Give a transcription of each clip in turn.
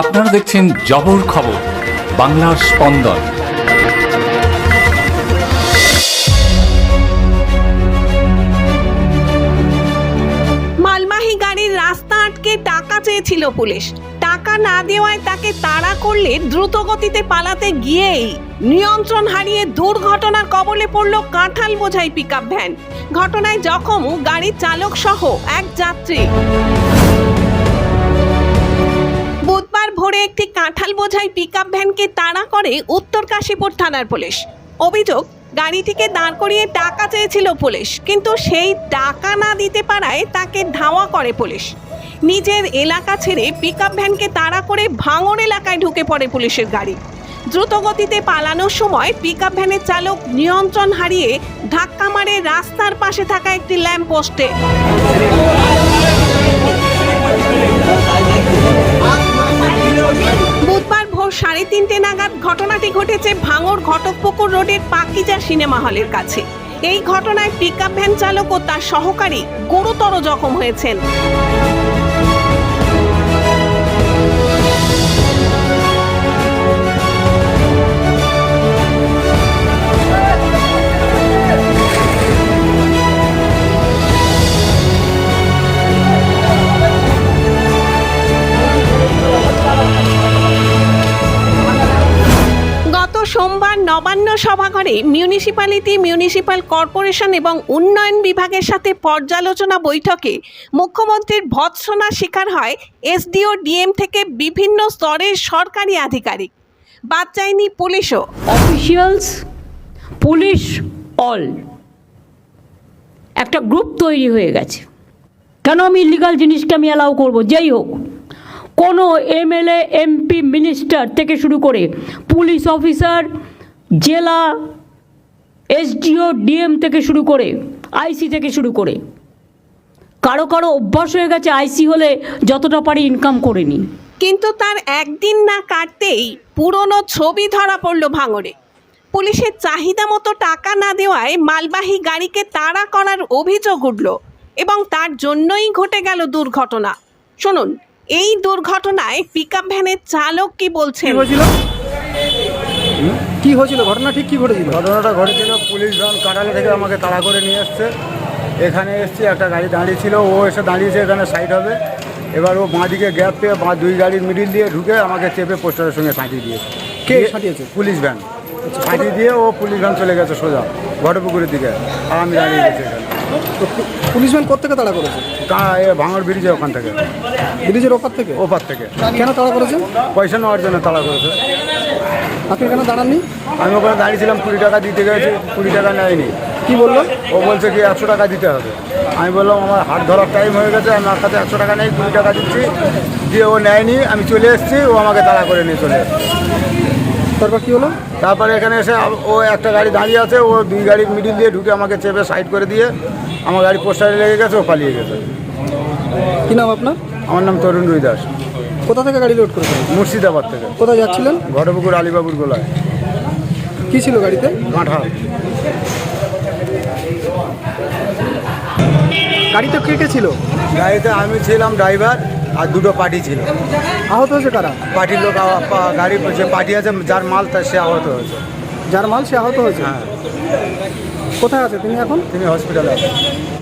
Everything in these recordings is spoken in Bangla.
আপনারা দেখছেন জবর খবর, বাংলার স্পন্দন। মালবাহী গাড়ির রাস্তা আটকে টাকা চেয়েছিল পুলিশ। টাকা না দেওয়ায় তাকে তাড়া করলে দ্রুত গতিতে পালাতে গিয়েই নিয়ন্ত্রণ হারিয়ে দুর্ঘটনার কবলে পড়ল কাঁঠাল বোঝাই পিকআপ ভ্যান ঘটনায় জখম গাড়ির চালক সহ এক যাত্রী। ভোরে একটি কাঁঠাল বোঝাই পিকআপ ভ্যানকে তাড়া করে উত্তর কাশীপুর থানার পুলিশ। অভিযোগ, গাড়িটিকে দাঁড় করিয়ে টাকা চেয়েছিল পুলিশ, কিন্তু সেই টাকা না দিতে পারায় তাকে ধাওয়া করে পুলিশ। নিজের এলাকা ছেড়ে পিকআপ ভ্যানকে তাড়া করে ভাঙর এলাকায় ঢুকে পড়ে পুলিশের গাড়ি। দ্রুত গতিতে পালানোর সময় পিকআপ ভ্যানের চালক নিয়ন্ত্রণ হারিয়ে ধাক্কা মারে রাস্তার পাশে থাকা একটি ল্যাম্প ভোর সাড়ে তিনটে নাগাদ ঘটনাটি ঘটেছে ভাঙর ঘটকপুকুর রোডের পাকিজা সিনেমা হলের কাছে। এই ঘটনায় পিক ভ্যান চালক ও তার সহকারী গুরুতর জখম হয়েছেন। সোমবার নবান্ন সভাঘরে মিউনিসিপ্যালিটি, মিউনিসিপ্যাল কর্পোরেশন এবং উন্নয়ন বিভাগের সাথে পর্যালোচনা বৈঠকে মুখ্যমন্ত্রীর ভৎসনার শিকার হয় এসডিও, ডিএম থেকে বিভিন্ন স্তরের সরকারি আধিকারিক। বাদ যায়নি পুলিশও। Officials, police all. একটা গ্রুপ তৈরি হয়ে গেছে। কেন আমি ইলিগাল জিনিসকে আমি অ্যালাউ করব? যেই হোক। কোনো এমএলএ, এমপি, মিনিস্টার থেকে শুরু করে পুলিশ অফিসার, জেলা, এসডিও, ডিএম থেকে শুরু করে আইসি থেকে শুরু করে। কারও কারও অভ্যাস হয়ে গেছে আইসি হলে যতটা পারি ইনকাম করে নি কিন্তু তার একদিন না কাটতেই পুরনো ছবি ধরা পড়ল ভাঙড়ে। পুলিশের চাহিদা মতো টাকা না দেওয়ায় মালবাহী গাড়িকে তাড়া করার অভিযোগ উঠল এবং তার জন্যই ঘটে গেল দুর্ঘটনা। শুনুন এই দুর্ঘটনায় পিকআপ ভ্যানের চালক কি বলছেন? কি হয়েছিল? কি হয়েছিল? ঘটনা ঠিক কি ঘটেছিল? ঘটনাটা ঘটেছিল পুলিশ ভ্যান কাটালে থেকে আমাকে তাড়া করে নিয়ে এসছে এখানে এসছি একটা গাড়ি দাঁড়িয়ে ছিল ও এসে দাঁড়িয়েছে এখানে সাইড হবে। এবার ও বাঁ দিকে গ্যাপ পেয়ে বাঁ দুই গাড়ির মিডিল দিয়ে ঢুকে আমাকে চেপে পোস্টারের সঙ্গে সাঁটিয়ে দিয়েছে। কে সাঁটিয়েছে? Police van. সাঁটিয়ে দিয়ে ও পুলিশ ভ্যান চলে গেছে সোজা ঘটপুকুরের দিকে। আর আমি দাঁড়িয়ে গেছি এখানে। তো পু- পুলিশ ভ্যান কোথেকে তাড়া করেছে? কা- এ ভাঙর ব্রিজে ওখান থেকে। ব্রিজের ওপার থেকে? ওপার থেকে। কেন তাড়া করেছে পয়সা নেওয়ার জন্য তাড়া করেছে। আপনি কেন দাঁড়াননি? আমি ওখানে দাঁড়িয়েছিলাম কুড়ি টাকা দিতে গেছি কুড়ি টাকা নেয়নি। কি বলল? ও বলছে কি একশো টাকা দিতে হবে। আমি বললাম আমার হাত ধরার টাইম হয়ে গেছে আমার কাছে একশো টাকা নেই কুড়ি টাকা দিচ্ছি। দিয়ে ও নেয়নি আমি চলে এসেছি ও আমাকে তাড়া করে নিয়ে চলে এসেছে। তারপর কি হলো? তারপরে এখানে এসে ও একটা গাড়ি দাঁড়িয়ে আছে ও দুই গাড়ির মিডিল দিয়ে ঢুকে আমাকে চেপে সাইড করে দিয়ে আমার গাড়ি পোস্টারে লেগে গেছে ও পালিয়ে গেছে। কী নাম আপনার? আমার নাম তরুণ রুই দাস। কোথা থেকে গাড়ি লোড করেছেন? মুর্শিদাবাদ থেকে। কোথায় যাচ্ছিলেন? ঘটপুকুর আলিবাবুর গোলায়। কি ছিল গাড়িতে? কাঁঠাল গাড়িতে কে কে ছিল? গাড়িতে আমি ছিলাম ড্রাইভার আর দুটো পার্টি ছিল। আহত হয়েছে কারা? পার্টির লোক আ- পা- গাড়ি যে পার্টি আছে যার মাল তার সে আহত হয়েছে। যার মাল সে আহত হয়েছে? হ্যাঁ। কোথায় আছে? তুমি এখন? তুমি হসপিটালে আছেন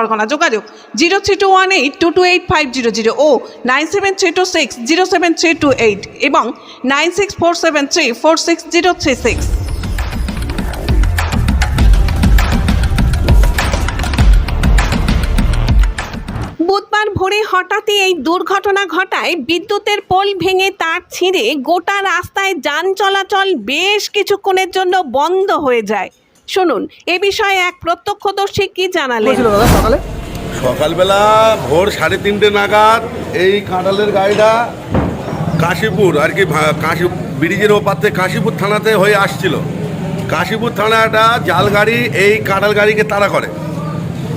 পরগনা যোগাযোগ zero three two one eight two two eight five zero zero ও nine seven three two six zero seven three two eight এবং nine six four seven three four six zero three six. বুধবার ভোরে হঠাৎই এই দুর্ঘটনা ঘটায় বিদ্যুতের পোল ভেঙে তার ছিঁড়ে গোটা রাস্তায় যান চলাচল বেশ কিছুক্ষণের জন্য বন্ধ হয়ে যায়। শুনুন এ বিষয়ে এক প্রত্যক্ষদর্শী কি জানালেন? সকালে? সকালবেলা ভোর সাড়ে তিনটে নাগাদ এই কাঁঠালের গাড়িটা কাশীপুর আর কি কাশী ব্রিজের ওপার থেকে কাশীপুর থানাতে হয়ে আসছিল। কাশীপুর থানাটা জাল গাড়ি এই কাঁঠাল গাড়িকে তাড়া করে।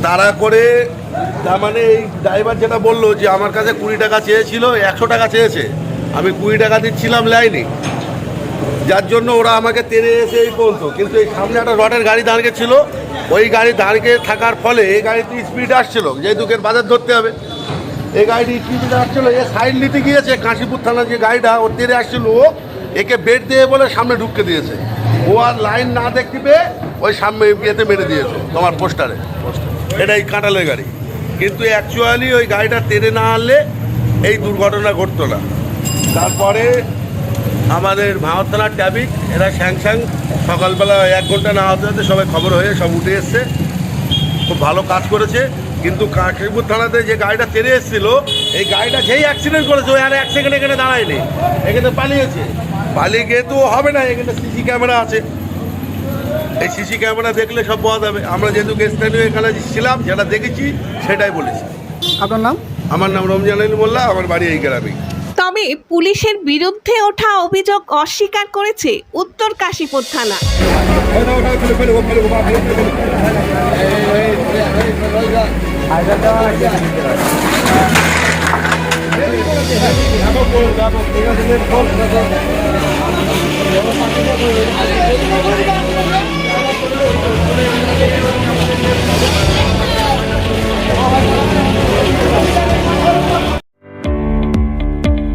তাড়া করে তার মানে এই ড্রাইভার যেটা বলল যে আমার কাছে কুড়ি টাকা চেয়েছিল একশো টাকা চেয়েছে। আমি কুড়ি টাকা দিচ্ছিলাম লাইনি যার জন্য ওরা আমাকে টেনে এসে এই পর্যন্ত। কিন্তু এই সামনে একটা রডের গাড়ি দাঁড়িয়ে ছিল। ওই গাড়ি দাঁড়িয়ে থাকার ফলে এই গাড়িটি স্পিড আসছিল। যেহেতু এর বাজার ধরতে হবে। এই গাড়িটি স্পিড আসছিল। এ সাইড নিতে গিয়েছে কাশীপুর থানার যে গাড়িটা, ও তেরে আসছিল। ও একে বেড দিয়ে বলে সামনে ঢুকতে দিয়েছে। ও আর লাইন না দেখতে পেয়ে ওই সামনে ইয়েতে মেরে দিয়েছে, তোমার পোস্টারে। এটা এই কাঁটালের গাড়ি। কিন্তু অ্যাকচুয়ালি ওই গাড়িটা তেরে না আনলে এই দুর্ঘটনা ঘটতো না। তারপরে আমাদের থানার ট্যাবিক এরা স্যাং স্যাং সকালবেলা এক ঘণ্টা না হতে হতে সবাই খবর হয়ে সব উঠে এসছে। খুব ভালো কাজ করেছে কিন্তু কাশীপুর থানাতে যে গাড়িটা তেরে এসেছিল এই গাড়িটা যেই অ্যাক্সিডেন্ট করেছে ওই আর এক সেকেন্ড এখানে দাঁড়ায়নি এখানে পালিয়েছে। পালিয়ে গিয়ে তো হবে না এখানে সিসি ক্যামেরা আছে। এই সিসি ক্যামেরা দেখলে সব পাওয়া যাবে। আমরা যেহেতু স্থানীয় এখানে ছিলাম যেটা দেখেছি সেটাই বলেছি। আপনার নাম? আমার নাম রমজান আলী মোল্লা আমার বাড়ি এই গ্রামেই। তবে পুলিশের বিরুদ্ধে ওঠা অভিযোগ অস্বীকার করেছে উত্তর কাশীপুর থানা।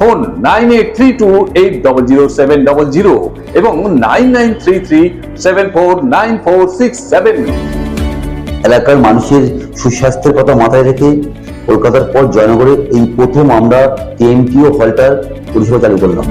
Phone nine eight three two eight double zero seven double zero এবং nine nine three three seven four nine four six seven. এলাকার মানুষের সুস্বাস্থ্যের কথা মাথায় রেখে কলকাতার পর জয়নগরে এই প্রথম আমরা টিএমটিও হলটার পরিষেবা চালু করলাম।